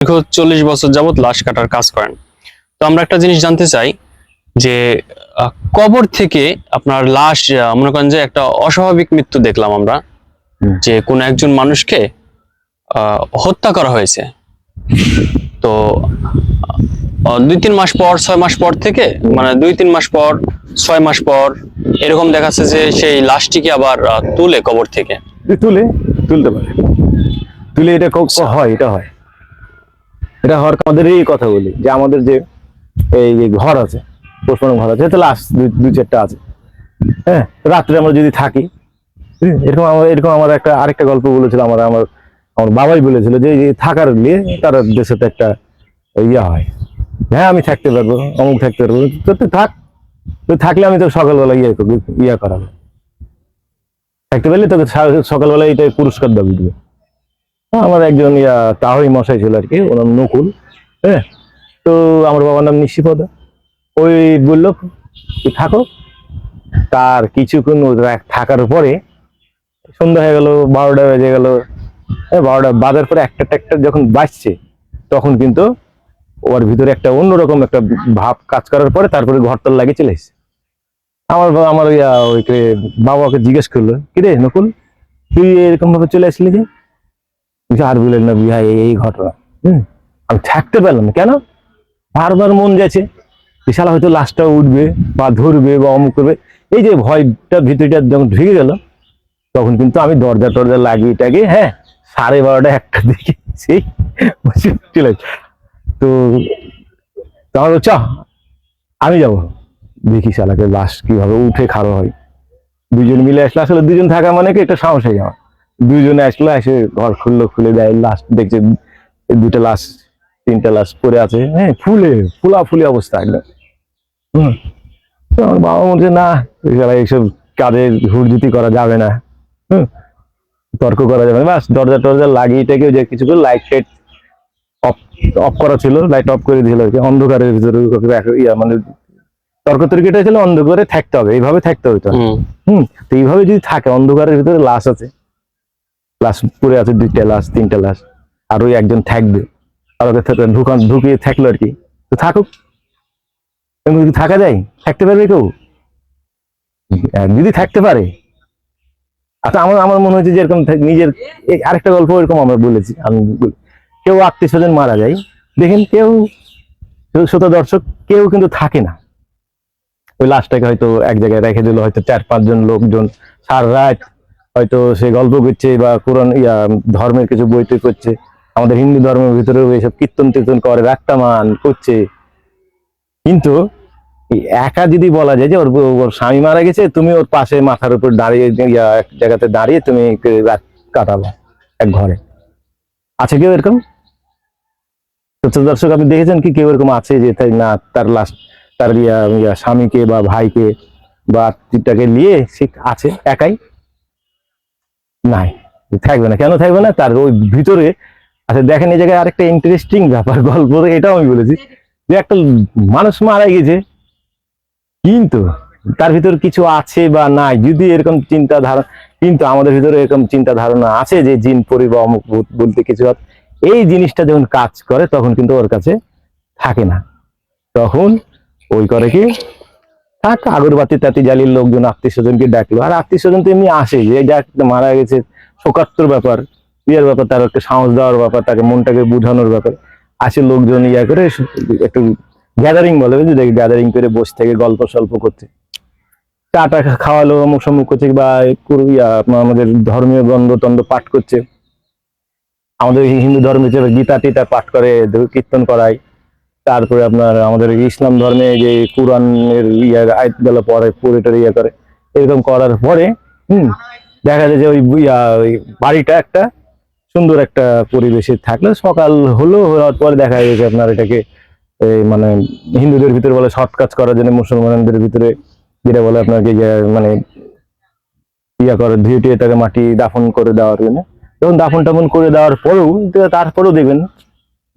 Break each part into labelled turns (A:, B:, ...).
A: দীর্ঘ চল্লিশ বছর যাবত লাশ কাটার কাজ করেন। তো আমরা একটা জিনিস জানতে চাই যে কবর থেকে আপনার লাশ মনে করেন যে একটা অস্বাভাবিক মৃত্যু দেখলাম আমরা যে কোনো একজন মানুষকে আহ, হত্যা করা হয়েছে। তো দুই তিন মাস পর ছয় মাস পর থেকে মানে দুই তিন মাস পর ছয় মাস পর এরকম দেখাচ্ছে যে সেই লাশটিকে আবার তুলে কবর থেকে।
B: তুলে তুলতে পারে। তুলে এটা ক- হয় এটা হয়। এটা হওয়ার এই কথা বলি, যে আমাদের যে এই ঘর আছে পোষমানো ঘর আছে তাহলে লাশ দুই চারটা আছে। হ্যাঁ রাত্রে আমরা যদি থাকি এরকম আমার এরকম আমার একটা, আরেকটা গল্প বলেছিল আমার আমার আমার বাবাই বলেছিল যে থাকার নিয়ে তার দেশে তো একটা ইয়া হয়। হ্যাঁ আমি থাকতে পারব, অমুক থাকতে পারব তো তুই থাক, তুই থাকলে আমি তো সকালবেলা ইয়ে করব, ইয়া করাবো। থাকতে পারলে তোকে সকালবেলা এটা পুরস্কার দিবে। আমার একজন ইয়া তাহই মশাই ছিল আর কি ওর নাম নকুল হ্যাঁ? তো আমার বাবার নাম নিশিপদ। ওই বলল, তুই থাকো। তার কিছুক্ষণ থাকার পরে সন্ধ্যা হয়ে গেল, বারোটা বেজে গেল। হ্যাঁ বারোটা, বাজার পরে একটা ট্যাক্টর যখন বাজছে, তখন কিন্তু ওর ভিতরে একটা অন্যরকম একটা ভাব কাজ করার পরে তারপরে ঘরটার লাগিয়ে চলে এসেছে। আমার বা- আমার ওই বাবাকে জিজ্ঞেস করল, কিরে নকুল, তুই এরকম ভাবে চলে আসলি যে আর বললেন না বিহা এই ঘটনা। হুম? আমি থাকতে পারলাম না। কেন? বারবার মন গেছে। যে শালা হয়তো লাশটা উঠবে বা ধরবে বা অমুক করবে। এই যে ভয়টা ভিতরটা যখন ঢুকে গেল, তখন কিন্তু আমি দরজা টরজা লাগিয়ে টাগিয়ে হ্যাঁ সাড়ে বারোটা একটা দিকে সেই চলে তো তাহলে চ, আমি যাব। দেখি শালাকে লাশ কীভাবে উঠে খাড়ো হয়। দুজন মিলে আসলে আসলে দুজন থাকা মানে কি? একটা সাহস হয়ে যাওয়া। দুজনে আসলো এসে ঘর খুললো খুলে দেয় লাস্ট দেখছে দুটা লাশ তিনটা লাশ পরে আছে। হ্যাঁ ফুলে ফুলা ফুলি অবস্থা একদম। হুম। তো আমার বাবা বলছে না এইসব কাজে হুড়জুতি করা যাবে না। হুম। তর্ক করা যাবে না। বাস দরজা টরজা লাগিয়ে টেকে যে কিছু করে লাইট ফাইট অফ অফ করা ছিল লাইট অফ করে দিল আর কি। অন্ধকারের ভিতরে ইয়া মানে তর্ক তর্কিটা ছিল অন্ধকারে থাকতে হবে এইভাবে থাকতে হবে তো
A: হুম।
B: হুম। তো এইভাবে যদি থাকে অন্ধকারের ভিতরে লাশ আছে। লাশ পড়ে আছে দুইটা লাশ তিনটা লাশ আর ওই একজন থাকবে। আর ওকে ঢুকান, ঢুকিয়ে থাকল আর কি। তো থাকুক। যদি থাকা যায়, থাকতে পারবে কেউ? যদি থাকতে পারে। আচ্ছা আমার আমার মনে হচ্ছে যে এরকম নিজের আরেকটা গল্প এরকম আমরা বলেছি। আমি কেউ আত্মীয় স্বজন মারা যায়। দেখেন কেউ শ্রোতা দর্শক, কেউ কিন্তু থাকে না। ওই লাশটাকে হয়তো এক জায়গায় রেখে দিল, হয়তো চার পাঁচজন লোকজন সার রাত হয়তো সে গল্প করছে বা কোরআন, ইয়া, ধর্মের কিছু বই টই করছে, আমাদের হিন্দু ধর্মের ভিতরেও এইসব কীর্তন তীর্তন করে রাক্তামান করছে। কিন্তু একা যদি বলা যায় যে ওর ওর স্বামী মারা গেছে, তুমি ওর পাশে মাথার উপর দাঁড়িয়ে, ইয়া, এক জায়গাতে দাঁড়িয়ে তুমি রাত কাটাবো এক ঘরে। আছে কেউ এরকম? দর্শক, আপনি দেখেছেন কি কেউ এরকম আছে যে তাই না, তার লাস্ট তার ইয়া ইয়া, স্বামীকে বা ভাইকে বা আত্মীয়টাকে নিয়ে সে আছে একাই? নাই, থাকবে না। কেন থাকবে না? তার ওই ভিতরে আচ্ছা দেখেন এই জায়গায় আরেকটা ইন্টারেস্টিং ব্যাপার, গল্প, এটাও আমি বলেছি। যে একটা মানুষ মারা গেছে, কিন্তু তার ভিতর কিছু আছে বা নাই? যদি এরকম চিন্তা ধারণা কিন্তু আমাদের ভিতরে এরকম চিন্তা ধারণা আছে যে জিন পরি বা অমুক বলতে কিছু এই জিনিসটা যখন কাজ করে, তখন কিন্তু ওর কাছে থাকে না। তখন ওই করে কি? থাক আগরবাতি তাতি জ্বালিয়ে লোকজন, আত্মীয় স্বজনকে ডাকলো। আর আত্মীয় স্বজন তো এমনি আসে, যে যাক মারা গেছে, শোকাত্তর ব্যাপার ইয়ের ব্যাপার, তার একটা সাহস দেওয়ার ব্যাপার, তাকে মনটাকে বোঝানোর ব্যাপার। আসে লোকজন ইয়া করে, একটু গ্যাদারিং বলে, বুঝলি? গ্যাদারিং করে বসে থেকে গল্প সল্প করছে। চাটা খাওয়ালো অমুক সমুক করছে, বা ইয়া আমাদের ধর্মীয় গন্ধ টন্দ পাঠ করছে। আমাদের হিন্দু ধর্মে গীতা টিতা পাঠ করে কীর্তন করায়। তারপরে আপনার আমাদের ইসলাম ধর্মে যে কোরআনের ইয়া, আয়াতগুলো পড়ে পড়ে ইয়ে করে, এরকম করার পরে, হুম, দেখা যায় যে ওই বাড়িটা একটা সুন্দর একটা পরিবেশে থাকলে। সকাল হলো, হওয়ার পরে দেখা যায় যে আপনার এটাকে মানে হিন্দুদের ভিতরে বলে শর্ট কাজ করার জন্য, মুসলমানদের ভিতরে যেটা বলে আপনাকে মানে ইয়া করে, ধুয়ে টুয়ে তাকে মাটি দাফন করে দেওয়ার জন্য। যখন দাফন টাফন করে দেওয়ার পরেও, তারপরেও দেখবেন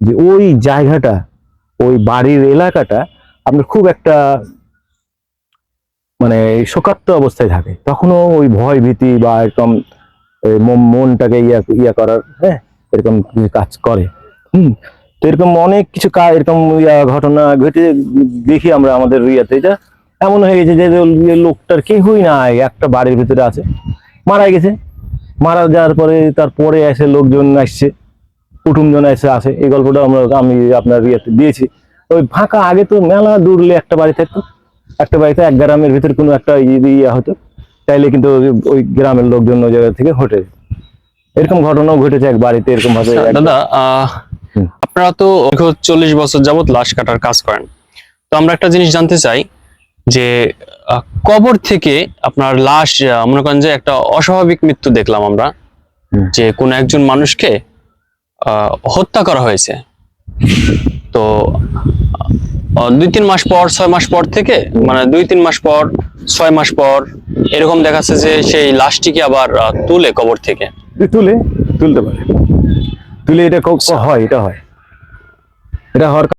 B: যে ওই জায়গাটা ওই বাড়ির এলাকাটা আপনার খুব একটা মানে শোকাত্ম অবস্থায় থাকে। তখনও ওই ভয় ভীতি বা এরকম মন- মনটাকে ইয়া ইয়া করার হ্যাঁ এরকম কাজ করে। হুম, তো এরকম অনেক কিছু কাজ এরকম ইয়া ঘটনা ঘটে দেখি আমরা আমাদের ইয়াতে এটা এমন হয়ে গেছে যে যে লোকটার কেউই নাই, একটা বাড়ির ভিতরে আছে, মারা গেছে। মারা যাওয়ার পরে তারপরে এসে লোকজন আসছে। কুটুমজন এসে আসে এই গল্পটা আমরা আমি আপনার ইয়েতে দিয়েছি। ওই ফাঁকা আগে তো মেলা দূরলে একটা বাড়ি থাকতো একটা বাড়িতে এক গ্রামের ভিতরে কোনো একটা ইয়ে ইয়ে হতো চাইলে কিন্তু ওই- গ্রামের লোকজন ওই জায়গা থেকে হটে এরকম ঘটনাও ঘটেছে এক বাড়িতে এরকম ভাবে
A: আচ্ছা, দাদা আহ, আপনারা তো চল্লিশ বছর যাবত লাশ কাটার কাজ করেন। তো আমরা একটা জিনিস জানতে চাই যে কবর থেকে আপনার লাশ মনে করেন যে একটা অস্বাভাবিক মৃত্যু দেখলাম আমরা যে কোন একজন মানুষকে হত্যা করা হয়েছে। তো দুই তিন মাস পর, ছয় মাস পর থেকে মানে দুই তিন মাস পর, ছয় মাস পর এরকম দেখাচ্ছে যে সেই লাশটিকে আবার তুলে কবর থেকে।
B: তুলে, তুলতে পারে। তুলে এটা হয় এটা হয়। এটা হওয়ার